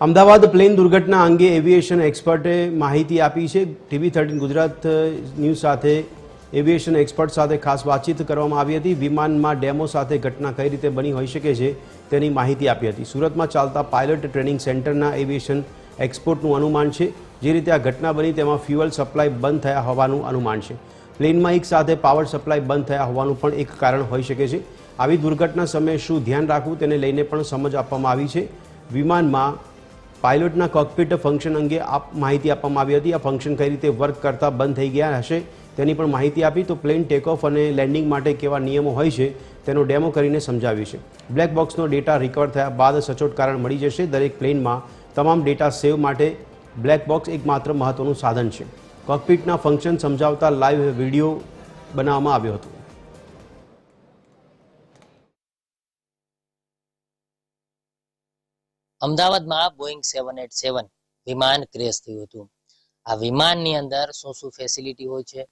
Ahmedabad plane દુર્ઘટના અંગે aviation એક્સપર્ટે માહિતી આપી છે. ટીવી થર્ટીન ગુજરાત ન્યૂઝ સાથે એવિએશન એક્સપર્ટ સાથે ખાસ વાતચીત કરવામાં આવી હતી. વિમાનમાં ડેમો સાથે ઘટના કઈ રીતે બની હોઈ શકે છે તેની માહિતી આપી હતી. સુરતમાં ચાલતા પાયલટ ટ્રેનિંગ સેન્ટરના એવિએશન એક્સપોર્ટનું અનુમાન છે. જે રીતે આ ઘટના બની તેમાં ફ્યુઅલ સપ્લાય બંધ થયા હોવાનું અનુમાન છે. પ્લેનમાં એક સાથે પાવર સપ્લાય બંધ થયા હોવાનું પણ એક કારણ હોઈ શકે છે. આવી દુર્ઘટના સમયે શું ધ્યાન રાખવું તેને લઈને પણ સમજ આપવામાં આવી છે. વિમાનમાં પાયલોટના કોકપીટ ફંક્શન અંગે માહિતી આપવામાં આવી હતી. આ ફંક્શન કઈ રીતે વર્ક કરતા બંધ થઈ ગયા હશે તેની પણ માહિતી આપી. તો પ્લેન ટેકઓફ અને લેન્ડિંગ માટે કેવા નિયમો હોય છે તેનો ડેમો કરીને સમજાવ્યું છે બ્લેક બોક્સનો ડેટા રિકવર થયા બાદ સચોટ કારણ મળી જશે. દરેક પ્લેનમાં તમામ ડેટા સેવ માટે બ્લેક બોક્સ એકમાત્ર મહત્વનું સાધન છે. કોકપીટના ફંક્શન સમજાવતા લાઈવ વીડિયો બનાવવામાં આવ્યો હતો. અમદાવાદમાં બોઈંગ સેવન એટ સેવન વિમાન ક્રેશ થયું હતું. આ વિમાનની અંદર શું શું ફેસિલિટી હોય છે?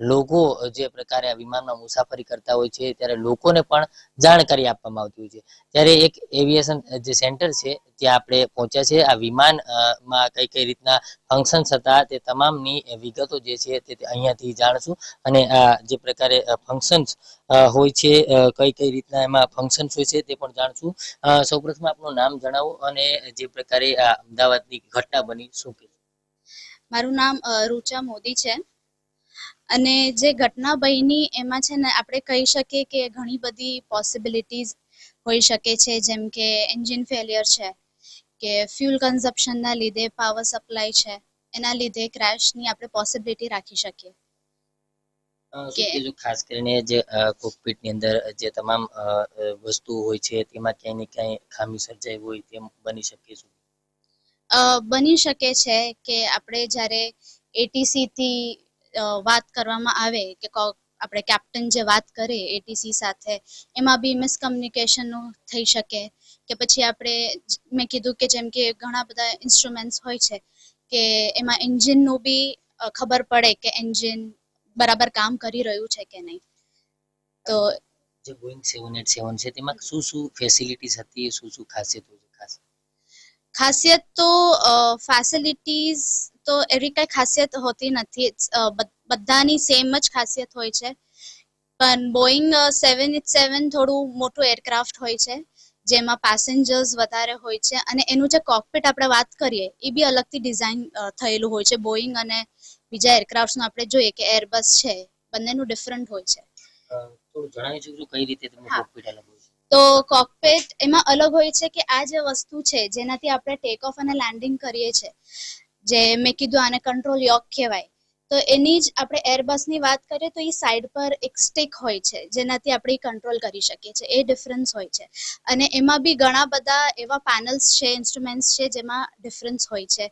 લોકો જે પ્રકારે આ વિમાનમાં મુસાફરી કરતા હોય છે, ત્યારે લોકોને પણ જાણકારી આપવામાં આવતી હોય છે. ત્યારે એક એવિએશન જે સેન્ટર છે, ત્યાં આપણે પહોંચ્યા છે આ વિમાનમાં કઈ કઈ રીતના ફંક્શન્સ હતા, તે તમામની વિગતો જે છે, તે અહીંયાથી જાણશું. અને આ જે પ્રકારે ફંક્શન્સ હોય છે કઈ કઈ રીતના એમાં ફંક્શન્સ હોય છે, તે પણ જાણશું. સૌપ્રથમ આપનું નામ જણાવો અને જે પ્રકારે આ અમદાવાદની ઘટના બની, શું મારું નામ રૂચા મોદી છે. અને જે ઘટના બની એમાં છે ને આપણે કહી શકીએ કે ઘણી બધી પોસિબિલિટીઝ હોઈ શકે છે જેમ કે એન્જિન ફેલિયર છે કે ફ્યુલ કન્ઝપ્શનના લીધે પાવર સપ્લાય છે એના લીધે ક્રેશની આપણે પોસિબિલિટી રાખી શકીએ. કે- ખાસ કરીને જે કોકપીટની અંદર જે તમામ વસ્તુઓ હોય છે તેમાં ક્યાંય ને ક્યાંય ખામી સર્જાઈ હોય તેમ બની શકે છે? બની શકે છે કે આપણે જ્યારે એટીસી થી વાત કરવામાં આવે કે આપણે કેપ્ટન જે વાત કરે એટીસી સાથે, એમાં બી મિસકમ્યુનિકેશન થઈ શકે. કે પછી આપણે મેં કીધું કે જેમ કે ઘણા બધા ઇન્સ્ટ્રુમેન્ટ્સ હોય છે કે એમાં એન્જિનનું બી ખબર પડે કે એન્જિન બરાબર કામ કરી રહ્યું છે કે નહીં. તો જે બોઈંગ સેવન એટ સેવન છે, તેમાં શું શું ફેસિલિટીઝ હતી, શું શું ખાસિયત ખાસ? ખાસિયત તો ફેસિલિટીઝ તો એવી કઈ ખાસિયત હોતી નથી. બધાની સેમ જ ખાસિયત હોય છે. પણ બોઈંગ સેવન ઇટ સેવન થોડું મોટું એરક્રાફ્ટ હોય છે જેમાં પેસેન્જર્સ વધારે હોય છે. અને એનું જે કોકપિટ આપણે વાત કરીએ એ બી અલગથી ડિઝાઇન થયેલું હોય છે. બોઈંગ અને બીજા એરક્રાફ્ટનું આપણે જોઈએ કે એરબસ છે બંનેનું ડિફરન્ટ હોય છે. થોડું જણાવી શકશો કઈ રીતે તમે. કોકપીટ અલગ હોય છે? તો કોકપેટ એમાં અલગ હોય છે કે આ જે વસ્તુ છે, જેનાથી આપણે ટેક ઓફ અને લેન્ડિંગ કરીએ છીએ જે મેં કીધું આને કંટ્રોલ યોક કહેવાય. તો એની જ આપણે એરબસની વાત કરીએ તો એ સાઈડ પર એક સ્ટિક હોય છે, જેનાથી આપણે કંટ્રોલ કરી શકીએ છીએ. એ ડિફરન્સ હોય છે. અને એમાં બી ઘણા બધા એવા પેનલ્સ છે ઇન્સ્ટ્રુમેન્ટ્સ છે, જેમાં ડિફરન્સ હોય છે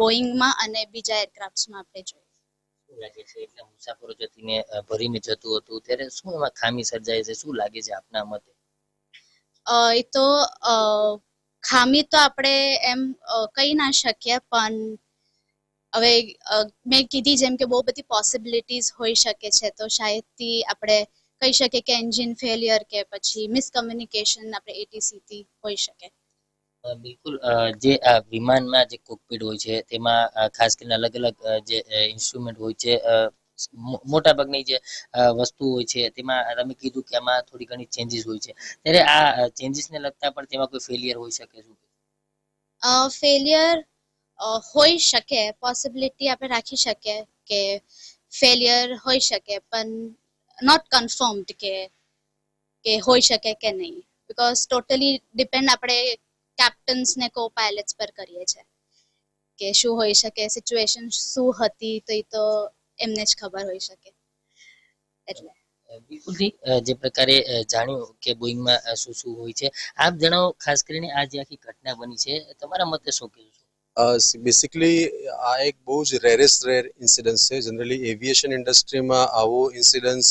બોઈંગમાં અને બીજા એરક્રાફ્ટમાં આપણે જોઈએ. લાગે છે એટલે મુસાફરો જતીને ભરીને જતું હતું, ત્યારે શું એમાં ખામી સર્જાય છે? શું લાગે છે આપના મતે? એ તો ખામી તો આપણે એમ કહી ના શકીએ, પણ હવે મેં કીધી જેમ કે બહુ બધી પોસિબિલિટીઝ હોઈ શકે છે, તો શાયદથી આપણે કહી શકીએ કે એન્જિન ફેલિયર કે પછી મિસકમ્યુનિકેશન આપણે એટીસી થી હોઈ શકે. બિલકુલ જે આ વિમાનમાં જે કોકપીટ હોય છે, તેમાં ખાસ કરીને અલગ અલગ જે ઇન્સ્ટ્રુમેન્ટ હોય છે મોટા ભાગની જે વસ્તુ હોય છે, તેમાં તમે કીધું કે આમાં થોડી ઘણી ચેન્જીસ હોય છે. ત્યારે આ ચેન્જીસને લગતા પણ તેમાં કોઈ ફેલિયર હોઈ શકે શું? ફેલિયર હોઈ શકે પોસિબિલિટી આપણે રાખી શકીએ કે ફેલિયર હોઈ શકે, પણ નોટ કન્ફર્મડ કે કે હોઈ શકે કે નહીં. બિકોઝ ટોટલી ડિપેન્ડ આપણે કેપ્ટન્સ ને કો પાયલટ્સ પર કરીએ છીએ. કે શું હોઈ શકે સિચ્યુએશન શું હતી તો એ તો એમને જ ખબર હોઈ શકે. એટલે. બિલકુલથી જે પ્રકારે જાણ્યું કે બોઈંગમાં શું શું હોય છે. આપ જણાવો ખાસ કરીને આ જે આખી ઘટના બની છે તમારા મતે શું કહેવું બેસિકલી આ એક બહુ જ રેરેસ્ટ રેર ઇન્સિડન્સ છે. જનરલી એવિએશન ઇન્ડસ્ટ્રીમાં આવો ઇન્સિડન્સ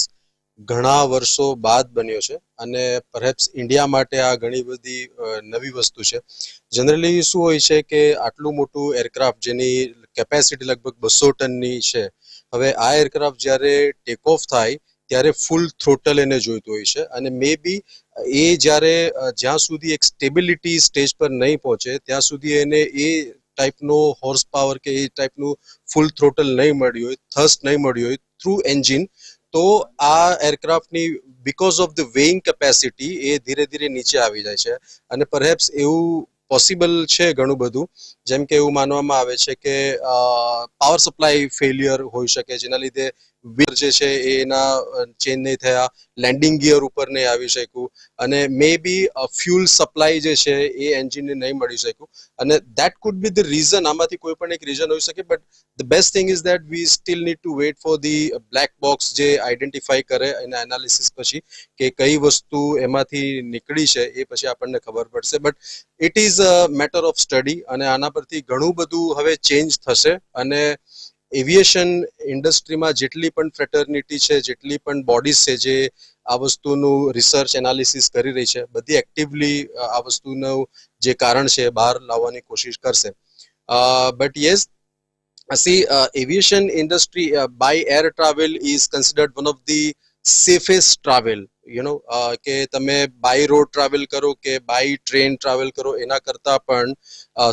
ઘણા વર્ષો બાદ બન્યો છે અને પરહેપ્સ ઇન્ડિયા માટે આ ઘણી બધી નવી વસ્તુ છે. જનરલી શું હોય છે કે આટલું મોટું એરક્રાફ્ટ જેની કેપેસિટી લગભગ બસો ટનની છે, હવે આ એરક્રાફ્ટ જ્યારે ટેક ઓફ થાય ત્યારે ફૂલ થ્રોટલ એને જોઈતું હોય છે અને મે બી એ જ્યારે જ્યાં સુધી એક સ્ટેબિલિટી સ્ટેજ પર નહીં પહોંચે, ત્યાં સુધી એને એ ટાઈપનો હોર્સ પાવર કે એ ટાઈપનું ફૂલ થ્રોટલ નહીં મળ્યું હોય થર્સ્ટ નહીં મળ્યું હોય થ્રુ એન્જિન તો આ એરક્રાફ્ટની because of the weighing capacity એ ધીરે ધીરે નીચે આવી જાય છે. અને પરહેપ્સ એવું પોસિબલ છે ઘણું બધું. જેમ કે એવું માનવામાં આવે છે કે પાવર સપ્લાય ફેલિયર હોઈ શકે, જેના લીધે વીર જે છે, એના ચેન્જ નહીં થયા લેન્ડિંગ ગિયર ઉપર નહીં આવી શક્યું અને મે બી ફ્યુલ સપ્લાય જે છે, એ એન્જિનને નહીં મળી શક્યું અને that could be the reason આમાંથી કોઈ પણ એક રીઝન હોઈ શકે but the best thing is that we still need to wait for the black box જે આઈડેન્ટિફાઈ કરે એના એનાલિસિસ પછી કે કઈ વસ્તુ એમાંથી નીકળી છે, એ પછી આપણને ખબર પડશે. But it is a matter of study અને આના પરથી ઘણું બધું હવે ચેન્જ થશે અને એવિએશન ઇન્ડસ્ટ્રીમાં જેટલી પણ ફ્રેટર્નિટી છે જેટલી પણ બોડીઝ છે જે આ વસ્તુનું રિસર્ચ એનાલિસિસ કરી રહી છે બધી એક્ટિવલી આ વસ્તુનું જે કારણ છે બહાર લાવવાની કોશિશ કરશે. But yes see aviation industry by air travel is considered one of the safest travel you uh, કે તમે બાય રોડ ટ્રાવેલ કરો કે બાય ટ્રેન ટ્રાવેલ કરો એના કરતાં પણ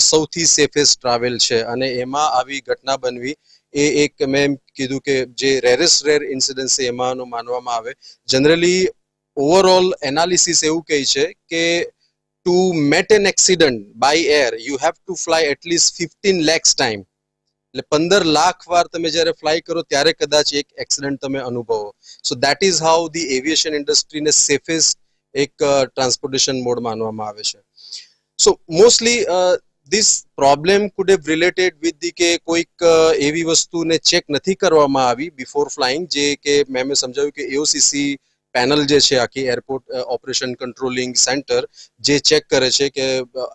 સૌથી સેફેસ્ટ ટ્રાવેલ છે. અને એમાં આવી ઘટના બનવી એ એક મેં એમ કીધું કે જે રેરેસ્ટ રેર ઇન્સિડન્સ છે એમાંનું માનવામાં આવે. જનરલી ઓવરઓલ એનાલિસિસ એવું કહે છે કે to met an accident by air you have to fly at least fifteen lakhs time એટલે પંદર લાખ વાર તમે જ્યારે ફ્લાય કરો ત્યારે કદાચ એક એક્સિડન્ટ તમે અનુભવો. So that is how the aviation ઇન્ડસ્ટ્રીને safest એક ટ્રાન્સપોર્ટેશન મોડ માનવામાં આવે છે. So mostly this problem could have related with the કે કોઈક એવી વસ્તુને ચેક નથી કરવામાં આવી બિફોર ફ્લાઇંગ જે કે મેં સમજાવ્યું કે એઓસીસી પેનલ જે છે, આખી એરપોર્ટ ઓપરેશન કંટ્રોલિંગ સેન્ટર જે ચેક કરે છે કે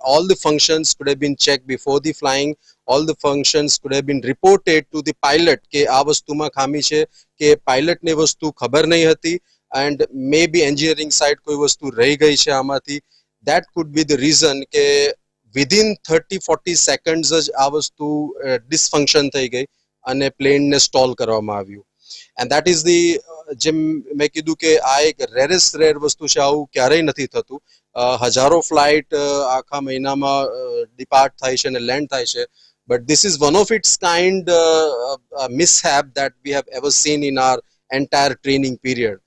all the functions could have been check before the flying all the functions could have been reported to the pilot કે આ વસ્તુમાં ખામી છે કે પાયલટને વસ્તુ ખબર નહીં હતી and May B engineering side કોઈ વસ્તુ રહી ગઈ છે આમાંથી. That could be the reason કે વિધિન થર્ટી ફોર્ટી સેકન્ડ્સ જ આ વસ્તુ ડિસફંક્શન થઈ ગઈ અને પ્લેનને સ્ટોલ કરવામાં આવ્યું. એન્ડ દેટ ઇઝ ધી જેમ મેં કીધું કે આ એક રેરેસ્ટ રેર વસ્તુ છે, આવું ક્યારેય નથી થતું. હજારો ફ્લાઇટ આખા મહિનામાં ડિપાર્ટ થાય છે અને લેન્ડ થાય છે. But this is one of its kind mishap that we have ever seen in our entire training period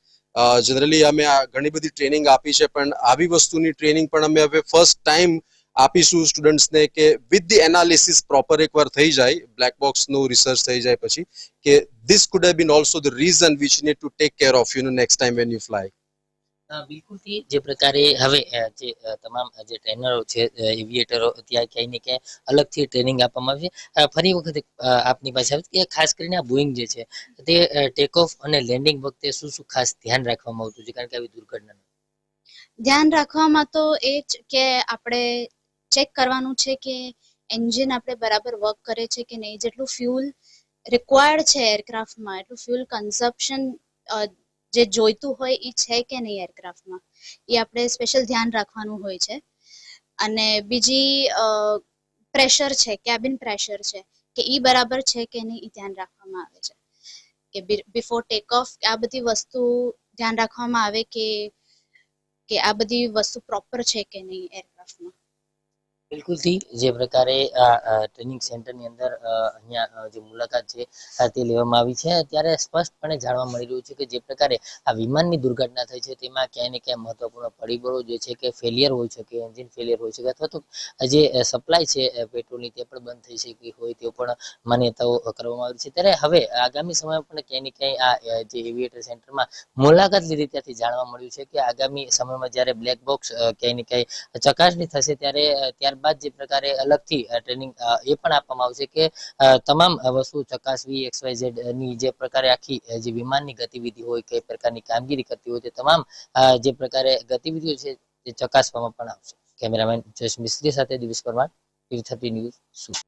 generally અમે ઘણી બધી ટ્રેનિંગ આપી છે, પણ આવી વસ્તુની ટ્રેનિંગ પણ અમે હવે ફર્સ્ટ ટાઈમ આપીશું સ્ટુડન્ટ્સને કે વિથ ધી એનાલિસિસ પ્રોપર એકવાર થઈ જાય બ્લેક બોક્સનું રિસર્ચ થઈ જાય પછી કે this could have been also the reason which need to take care of you know next time when you fly બિલકુલથી જે પ્રકારે હવે જે તમામ જે ટ્રેનરો છે એવિએટરો ત્યાં ક્યાંય ને ક્યાંય અલગથી ટ્રેનિંગ આપવામાં આવે છે. ફરી વખત આપની પાસે આવે કે ખાસ કરીને આ બોઈંગ જે છે તે ટેક ઓફ અને લેન્ડિંગ વખતે શું શું ખાસ ધ્યાન રાખવામાં આવતું છે? કારણ કે આવી દુર્ઘટના ધ્યાન રાખવામાં તો એ જ કે આપણે ચેક કરવાનું છે કે એન્જિન આપણે બરાબર વર્ક કરે છે કે નહીં? જેટલું ફ્યુલ રિક્વાયર્ડ છે એરક્રાફ્ટમાં એટલું ફ્યુલ કન્ઝપ્શન જે જોઈતું હોય એ છે કે નહીં એરક્રાફ્ટમાં એ આપણે સ્પેશિયલ ધ્યાન રાખવાનું હોય છે. અને બીજી પ્રેશર છે કેબિન પ્રેશર છે, કે એ બરાબર છે કે નહીં એ ધ્યાન રાખવામાં આવે છે. કે બિફોર ટેક ઓફ આ બધી વસ્તુ ધ્યાન રાખવામાં આવે કે કે આ બધી વસ્તુ પ્રોપર છે કે નહીં એરક્રાફ્ટમાં બિલકુલથી જે પ્રકારે આ ટ્રેનિંગ સેન્ટરની અંદર અહીંયા જે મુલાકાત છે તે લેવામાં આવી છે. ત્યારે સ્પષ્ટપણે જાણવા મળી રહ્યું છે કે જે પ્રકારે આ વિમાનની દુર્ઘટના થઈ છે તેમાં ક્યાંય ને ક્યાંય મહત્વપૂર્ણ પરિબળો જે છે કે ફેલિયર હોઈ શકે એન્જિન ફેલિયર હોઈ શકે અથવા તો જે સપ્લાય છે પેટ્રોલની તે પણ બંધ થઈ શકી હોય તેવું પણ માન્યતાઓ કરવામાં આવી છે. ત્યારે હવે આગામી સમયમાં પણ ક્યાંય ને ક્યાંય આ જે એવિએટર સેન્ટરમાં મુલાકાત લીધી ત્યાંથી જાણવા મળ્યું છે કે આગામી સમયમાં જ્યારે બ્લેક બોક્સ ક્યાંય ને ક્યાંય ચકાસણી થશે ત્યારે અ, ત્યારબાદ જે પ્રકારે અલગથી ટ્રેનિંગ એ પણ આપવામાં આવશે કે તમામ વસ્તુ ચકાસવી એક્સ વાય ઝેડની જે પ્રકારે આખી જે વિમાનની ગતિવિધિ હોય, કઈ પ્રકારની કામગીરી કરતી હોય, તે તમામ જે પ્રકારે ગતિવિધિઓ છે, તે ચકાસવામાં પણ આવશે. કેમેરામેન જયેશ મિસ્ત્રી સાથે દિવસ પરમાર થર્ટી ન્યૂઝ સુરત.